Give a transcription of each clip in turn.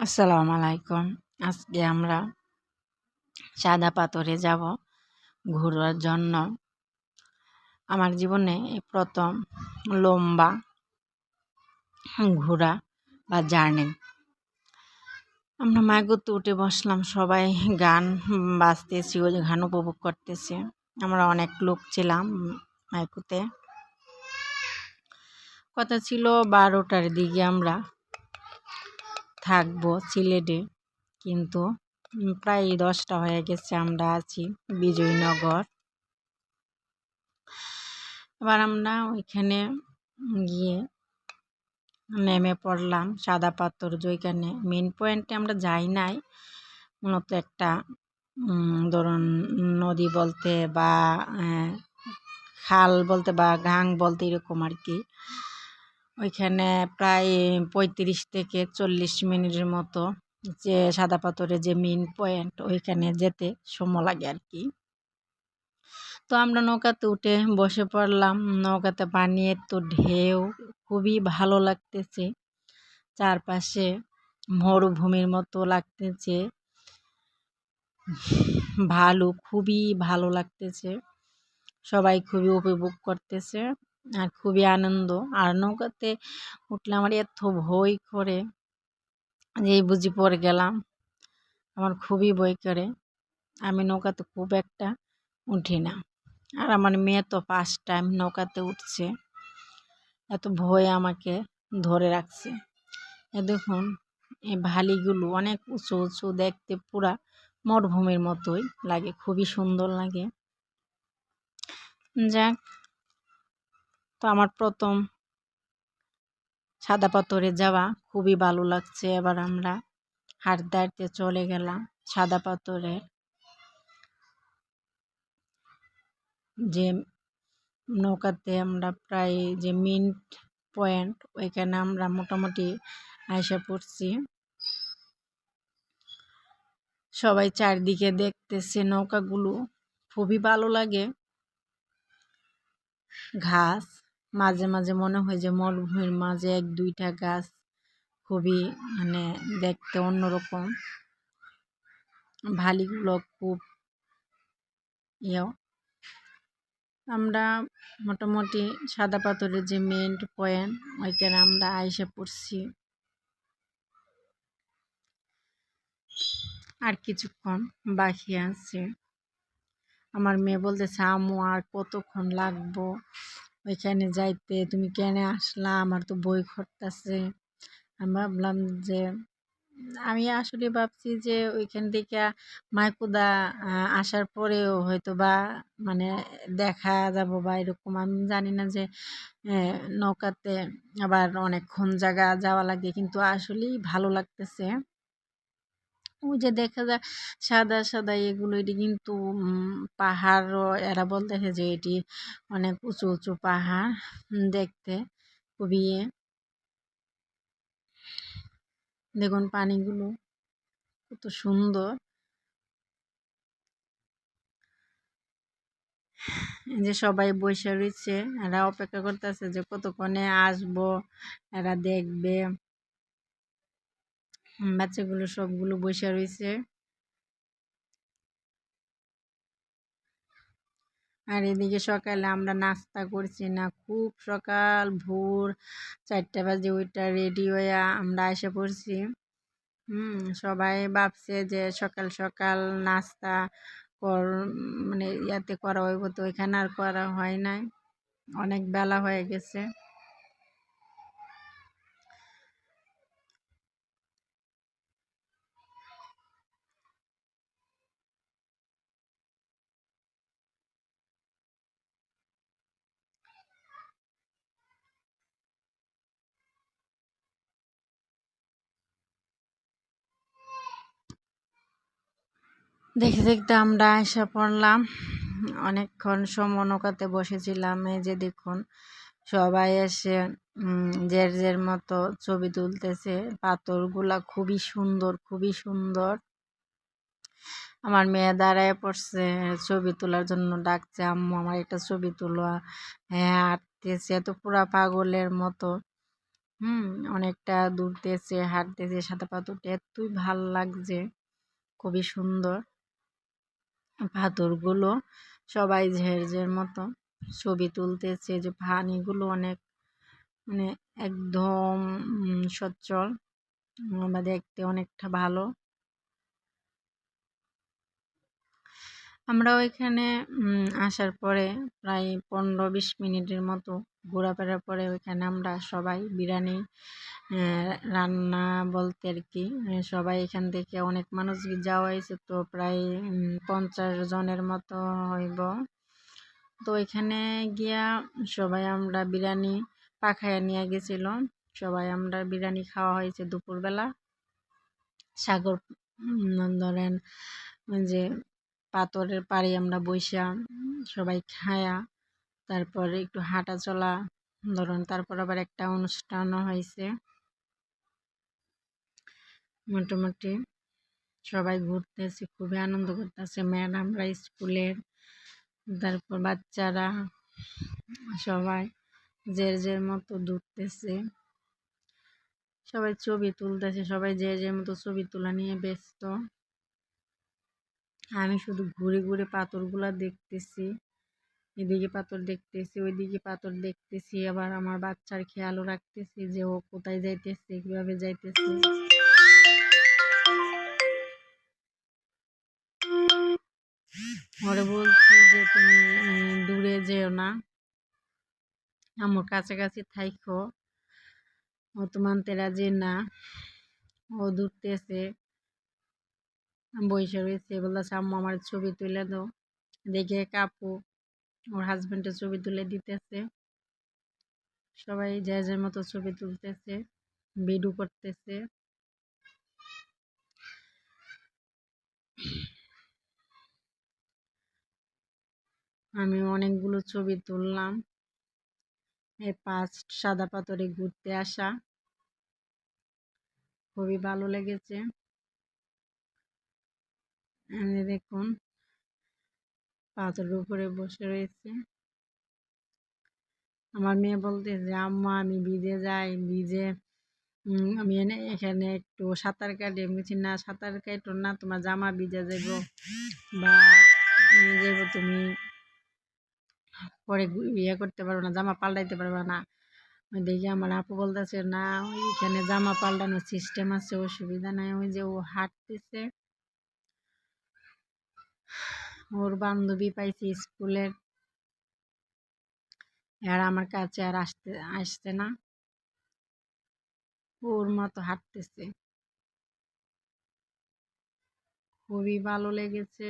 আসসালামু আলাইকুম আজকে আমরা সাদা পাথরে যাব ঘোরার জন্য। আমার জীবনে প্রথম লম্বা ঘোরা বা জার্নি। আমরা মাইকুতে উঠে বসলাম, সবাই গান বাজতেছি, ওই গান উপভোগ করতেছে। আমরা অনেক লোক ছিলাম মাইকুতে কথা ছিল বারোটার দিকে আমরা থাকব সিলেটে। কিন্তু প্রায় দশটা হয়ে গেছে আমরা আছি বিজয়নগর। এবার আমরা ওইখানে গিয়ে নেমে পড়লাম সাদা পাথর যেখানে মেন পয়েন্টে আমরা যাই নাই। মূলত একটা ধরুন নদী বলতে বা খাল বলতে বা ঘাং বলতে এরকম আর কি। ওইখানে প্রায় পঁয়ত্রিশ থেকে চল্লিশ মিনিটের মতো যে সাদা পাথরে যে মেন পয়েন্ট ওইখানে যেতে সময় লাগে আর কি তো আমরা নৌকাতে উঠে বসে পড়লাম। নৌকাতে পানির তো ঢেউ, খুবই ভালো লাগতেছে। চারপাশে মরুভূমির মতো লাগতেছে। ভালো, খুবই ভালো লাগতেছে। সবাই খুবই উপভোগ করতেছে। আর খুবই আনন্দ। আর নৌকাতে উঠলে আমার এত ভয় করে যে বুঝি পড়ে গেলাম। আমার খুবই ভয় করে। আমি নৌকাতে খুব একটা উঠি না। আর আমার মেয়ে তো ফার্স্ট টাইম নৌকাতে উঠছে। এত ভয় আমাকে ধরে রাখছে। এ দেখুন, এই ভালিগুলো অনেক উঁচু উঁচু দেখতে পুরা মরুভূমির মতোই লাগে, খুবই সুন্দর লাগে। যাক তো আমার প্রথম সাদা পাথরে যাওয়া খুবই ভালো লাগছে। এবার আমরা হাঁটতে হাঁটতে চলে গেলাম সাদা পাথরে। যে নৌকাতে আমরা প্রায় যে মিন্ট পয়েন্ট ওইখানে আমরা মোটামুটি আয়সা পড়ছি। সবাই চারদিকে দেখতেছে নৌকাগুলো, খুবই ভালো লাগে। ঘাস মাঝে মাঝে মনে হয় যে মরুভূমির মাঝে এক, দুইটা গাছ খুবই মানে দেখতে অন্যরকম। ভালিগুলো খুব ইয়েও। আমরা মোটামুটি সাদা পাথরের যে মেন পয়েন্ট ওইখানে আমরা আইসে পড়ছি। আর কিছুক্ষণ বাকি আছে। আমার মেয়ে বলতেছে আমু আর কতক্ষণ লাগবো? ওইখানে যাইতে, তুমি কেন আসলা? আমার তো বই করতেছে আমি ভাবলাম যে, আমি আসলে ভাবছি যে, ওইখান থেকে মাইকুদা আসার পরেও হয়তো বা মানে দেখা যাব বা এরকম। আমি জানি না যে নৌকাতে আবার অনেকক্ষণ জায়গা যাওয়া লাগে, কিন্তু আসলেই ভালো লাগতেছে। ওই যে দেখা যায় সাদা সাদা এগুলো, এটি কিন্তু পাহাড়ও, এরা বলতেছে যে এটি অনেক উঁচু উঁচু পাহাড় দেখতে খুবই দেখুন পানিগুলো কত সুন্দর। যে সবাই বসে রয়েছে, এরা অপেক্ষা করতেছে যে কতক্ষণে আসব, এরা দেখবে। বাচ্চাগুলো সবগুলো বসে রয়েছে। আর এদিকে সকালে আমরা নাস্তা করছি না, খুব সকাল, ভোর চারটা বাজে ওইটা রেডি হয়ে আমরা এসে পড়ছি। হুম, সবাই ভাবছে যে সকাল সকাল নাস্তা কর মানে ইয়াতে করা হইব তো ওইখানে আর করা হয় নাই। অনেক বেলা হয়ে গেছে। দেখতে দেখতে আমরা এসে পড়লাম। অনেকক্ষণ সময় নৌকাতে বসেছিলাম। এই যে দেখুন, সবাই এসে যে যের মতো ছবি তুলতেছে। পাথরগুলা খুবই সুন্দর খুবই সুন্দর। আমার মেয়ে দাঁড়ায় পড়ছে, ছবি তোলার জন্য ডাকছে, আম্মু, আমার একটা ছবি তুলো। হ্যাঁ আটতেছে তো পুরা পাগলের মতো। হুম, অনেকটা দূরতেছে হাঁটতেছে, সাদা পাথরটা এতই ভালো লাগছে, খুবই সুন্দর। পাথরগুলো সবাই ঝেড় মতো ছবি তুলতেছে যে পানিগুলো অনেক মানে একদম সচ্ছল, বা দেখতে অনেকটা ভালো। আমরা ওইখানে আসার পরে প্রায় পনেরো বিশ মিনিটের মতো ঘোরাফেরার পরে ওইখানে আমরা সবাই বিরিয়ানি রান্না বলতে আর কি সবাই এখান থেকে অনেক মানুষ যাওয়া হয়েছে তো প্রায় পঞ্চাশ জনের মতো হইব। তো এখানে গিয়া সবাই আমরা বিরিয়ানি পাখায় নিয়ে গেছিল। সবাই আমরা বিরিয়ানি খাওয়া হয়েছে দুপুরবেলা। সাগর ধরেন যে পাথরের পাড়ে আমরা বৈশা সবাই খায়া তারপরে একটু হাঁটা চলা ধরুন তারপর আবার একটা অনুষ্ঠানও হয়েছে। মোটামুটি সবাই ঘুরতেছে, খুবই আনন্দ করতেছে। ম্যাডামরা স্কুলের, তারপর বাচ্চারা সবাই যে যে মতো ঘুরতেছে সবাই ছবি তুলতেছে, সবাই যে যে মতো ছবি তোলা নিয়ে ব্যস্ত। আমি শুধু ঘুরে ঘুরে পাথরগুলা দেখতেছি। এদিকে পাথর দেখতেছি, ওইদিকে পাথর দেখতেছি, আবার আমার বাচ্চার খেয়ালও রাখতেছি যে ও কোথায় যাইতেছে, কীভাবে যাইতেছে। ওরে বলছি যে তুমি দূরে যেও না। আমার কাছাকাছি থাইকো। ও তো মানতে রাজি না। ও দূরতেছে বসে রয়েছে বলতেছে, আম্মু, আমার ছবি তুলে দাও। দেখে কাপু। ওর হাজব্যান্ডের ছবি তুলে দিতেছে। সবাই যে যার মতো ছবি তুলতেছে, ভিডিও করতেছে। আমি অনেকগুলো ছবি তুললাম। এই পাঁচ সাদা পাথরে ঘুরতে আসা। খুবই ভালো লেগেছে। দেখুন। পাথরের উপরে বসে রয়েছে। আমার মেয়ে বলতে যে আম্মা, আমি ভিজে যাই বিজে আমি এনে, এখানে একটু সাঁতার কাটি। আমি বলছি, না, সাঁতার কাটো না, তোমার জামা ভিজে যাব বা নিয়ে তুমি পরে ইয়ে করতে পারব না, জামা পাল্টাইতে পারবে না। দেখি আমার আপু বলতেছে, না ওইখানে জামা পাল্টানোর সিস্টেম আছে, অসুবিধা নাই। ওই যে ও হাঁটতেছে। ওর বান্ধবী পাইছে স্কুলের। আর আমার কাছে আর আসতে, আসছে না। ওর মতো হাঁটতেছে। খুবই ভালো লেগেছে।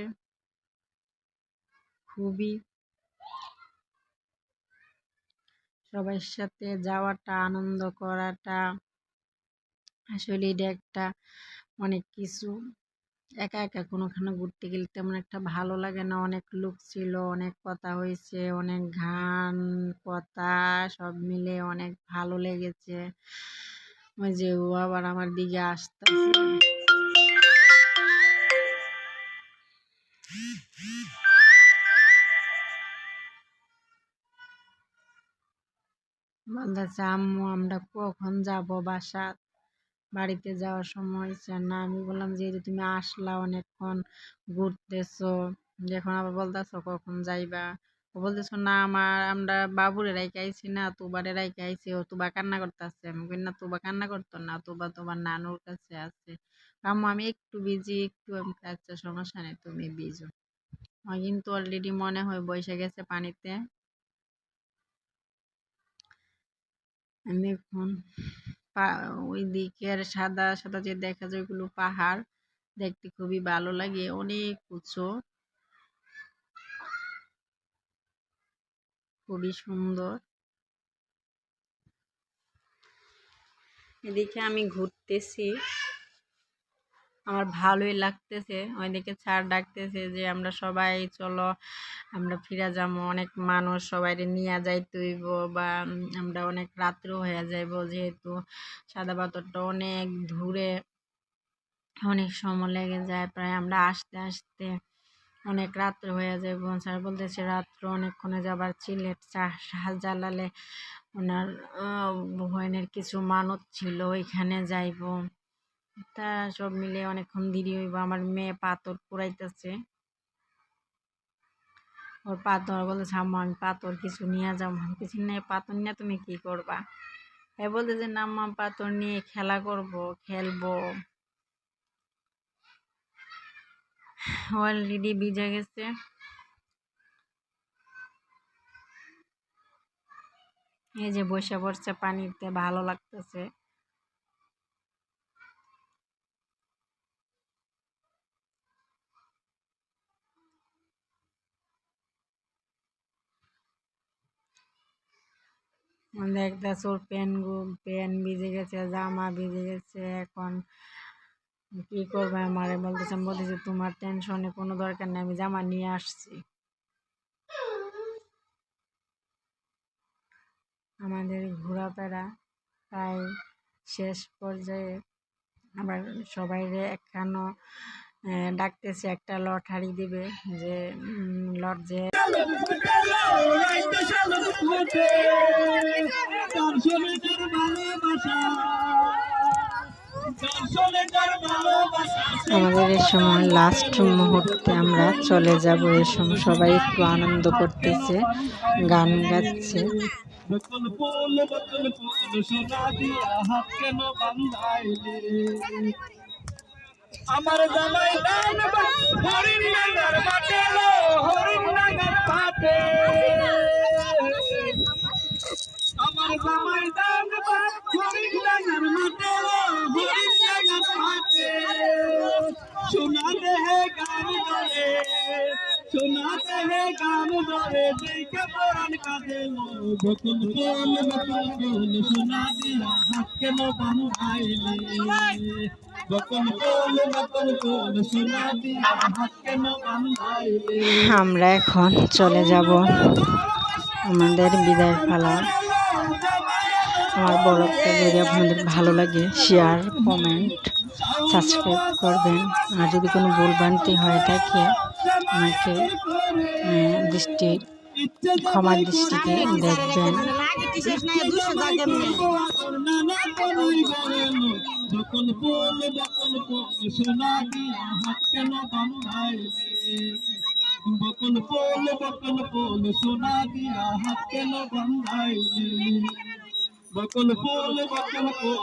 খুবই। সবার সাথে যাওয়াটা, আনন্দ করাটা আসলে এটা একটা অনেক কিছু। একা একা কোনোখানে ঘুরতে গেলে তেমন একটা ভালো লাগে না। অনেক লোক ছিল, অনেক কথা হয়েছে, অনেক গান কথা সব মিলে অনেক ভালো লেগেছে। ওই যে ও আবার আমার দিকে আসতেছে। বলতেছে, আম্মু, আমরা কখন যাব বাসা বাড়িতে যাওয়ার সময় হয়েছে না। আমি বললাম যে তুমি আসলা অনেকক্ষণ, ঘুরতেছো, এখন আবার বলতেছো কখন যাইবা? ও বলতেছো, না, আমার, আমরা বাবুরে রাইকে আইছি না, তুবারে রাইকে আইছি, ও তুবা কান্না করতেছে। আমি বলি না, তুবা কান্না করতো না, তুবা তোমার নানুর কাছে আছে। আম্মু, আমি একটু বিজি একটু আমি আচ্ছা সমস্যা নেই, তুমি বিজো আমার কিন্তু অলরেডি মনে হয় বসে গেছে পানিতে। দেখুন ওই দিকের সাদা সাদা যে দেখা যায় ওইগুলো পাহাড়, দেখতে খুবই ভালো লাগে, অনেক উঁচু। খুবই সুন্দর। এদিকে আমি ঘুরতেছি। আমার ভালোই লাগতেছে। ওইদিকে স্যার ডাকতেছে যে, আমরা সবাই চলো, আমরা ফিরে যাব, অনেক মানুষ সবাই নিয়ে যাই তুইব বা আমরা অনেক রাত্র হয়ে যাইব যেহেতু সাদা পাথরটা অনেক দূরে অনেক সময় লেগে যায় প্রায় আমরা আসতে আসতে অনেক রাত্র হয়ে যায় বোন স্যার বলতেছে, রাত্র অনেকক্ষণে যাবার সিলেট জ্বালালে ওনার বোনের কিছু মানত ছিল, ওইখানে যাইব। তা সব মিলে অনেকক্ষণ দেরি হইব। আমার মেয়ে পাথর পুরাইতেছে ওর পাথর আম্মা, আমি পাথর কিছু নিয়ে যাব কিছু নিয়ে পাথর নিয়ে তুমি কি করবা? এ বলতে যে না, আম্মা পাথর নিয়ে খেলা করব, খেলব। অলরেডি ভিজে গেছে। এই যে বসে পড়ছে, পানিতে ভালো লাগতেছে। দেখতেছ ওর প্যান প্যান ভিজে গেছে, জামা ভিজে গেছে, এখন কি করবে আমারে বলতেছে, আমি বলতেছি, তোমার টেনশনে কোনো দরকার নেই, আমি জামা নিয়ে আসছি। আমাদের ঘোরাফেরা প্রায় শেষ পর্যায়ে আবার সবাই একখানো ডাকতেছে, একটা লটারি দিবে যে লট যে আমাদের এই সময় লাস্ট মুহূর্তে আমরা চলে যাব এই সময় সবাই একটু আনন্দ করতেছে গান গাচ্ছে। আমার জামাই হরিণ হরিণ পাটে আমার জামাই দান হরিণ ডাঙ্গার মাঠে লো হরিণ ডাঙ্গার পাটে ফুল ফুল ফুল ফুল কেন বান্ধাইলে আমরা এখন চলে যাব আমাদের বিদায় পালা আমার ব্লগটা যদি আপনাদের ভালো লাগে শেয়ার কমেন্ট সাবস্ক্রাইব করবেন। আর যদি কোনো ভুলভ্রান্তি হয়ে থাকে আমাকে দৃষ্টি, ক্ষমার দৃষ্টিতে দেখবেন। বকুল ফুল বকুল ফুল সোনা দিয়া হাত কেন বান্ধাইলে? বকুল ফুল বকুল ফুল